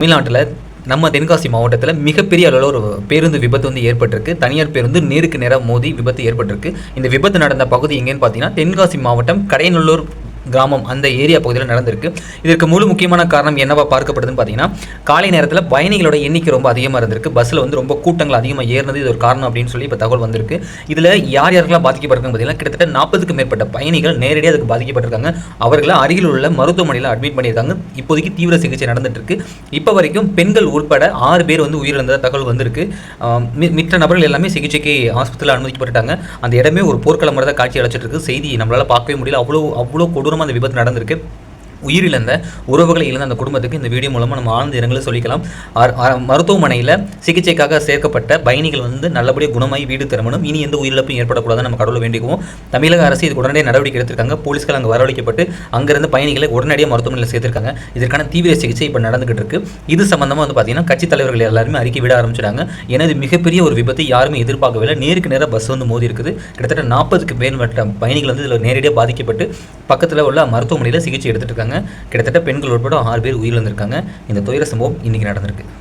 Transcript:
தமிழ்நாட்டில் நம்ம தென்காசி மாவட்டத்தில் மிகப்பெரிய அளவில் ஒரு பேருந்து விபத்து வந்து ஏற்பட்டிருக்கு. தனியார் பேருந்து நேருக்கு நேராக மோதி விபத்து ஏற்பட்டிருக்கு. இந்த விபத்து நடந்த பகுதி எங்கேன்னு பார்த்தீங்கன்னா தென்காசி மாவட்டம் கடையநல்லூர் கிராமம் அந்த ஏரியா பகுதியில் நடந்திருக்கு. இதற்கு முழு முக்கியமான காரணம் என்னவா பார்க்கப்படுதுன்னு பார்த்தீங்கன்னா காலை நேரத்தில் பயணிகளோட எண்ணிக்கை ரொம்ப அதிகமாக இருந்திருக்கு. பஸ்ஸில் வந்து ரொம்ப கூட்டங்கள் அதிகமாக ஏறினது இது ஒரு காரணம் அப்படின்னு சொல்லி இப்போ தகவல் வந்திருக்கு. இதில் யார் யாருக்கெல்லாம் பாதிக்கப்பட்டிருக்காங்க பார்த்தீங்கன்னா கிட்டத்தட்ட நாற்பதுக்கும் மேற்பட்ட பயணிகள் நேரடியாக அதுக்கு பாதிக்கப்பட்டிருக்காங்க. அவர்களை அருகில் உள்ள மருத்துவமனையில் அட்மிட் பண்ணியிருக்காங்க. இப்போதைக்கு தீவிர சிகிச்சை நடந்துட்டு இருக்கு இப்போ வரைக்கும் பெண்கள் உட்பட ஆறு பேர் வந்து உயிரிழந்ததாக தகவல் வந்திருக்கு. ஆம், மி- நபர்கள் எல்லாமே சிகிச்சைக்கு ஆஸ்பத்திரியில் அனுமதிக்கப்பட்டுட்டாங்க. அந்த இடமே ஒரு போர்க்களம் மாதிரி தான் காட்சி அழைச்சிட்டு இருக்கு. செய்தி நம்மளால் பார்க்கவே முடியல. அவ்வளோ அவ்வளோ கொடூரமாக அந்த விபத்து நடந்திருக்கு. உயிரிழந்த உறவுகளை இழந்த அந்த குடும்பத்துக்கு இந்த வீடியோ மூலமாக நம்ம ஆழ்ந்த இரங்கலை சொல்லிக்கலாம். மருத்துவமனையில் சிகிச்சைக்காக சேர்க்கப்பட்ட பயணிகள் வந்து நல்லபடியாக குணமாகி வீடு திரும்பணும். இனி எந்த உயிரிழப்பும் ஏற்படக்கூடாதுன்னு நம்ம கடவுளை வேண்டிக்குவோம். தமிழக அரசு இதுக்கு உடனடியாக நடவடிக்கை எடுத்திருக்காங்க. போலீஸ்கள் அங்கே வரவழைக்கப்பட்டு அங்கிருந்து பயணிகளை உடனடியாக மருத்துவமனையில் சேர்த்திருக்காங்க. இதற்கான தீவிர சிகிச்சை இப்போ நடந்துகிட்டு இருக்கு. இது சம்பந்தமாக வந்து பார்த்தீங்கன்னா கட்சித் தலைவர்கள் எல்லாருமே அறிக்கை விட ஆரம்பிச்சிட்டாங்க. ஏன்னா இது மிகப்பெரிய ஒரு விபத்தை யாருமே எதிர்பார்க்கவில்லை. நேருக்கு நேராக பஸ் வந்து மோதி இருக்குது. கிட்டத்தட்ட நாற்பதுக்கு மேற்பட்ட பயணிகள் வந்து இதில் நேரடியாக பாதிக்கப்பட்டு பக்கத்தில் உள்ள மருத்துவமனையில் சிகிச்சை எடுத்துட்டு இருக்காங்க. கிட்டத்தட்ட பெண்கள் உட்பட ஆறு பேர் உயிரிழந்திருக்காங்க. இந்த துயர சம்பவம் இன்னைக்கு நடந்திருக்கு.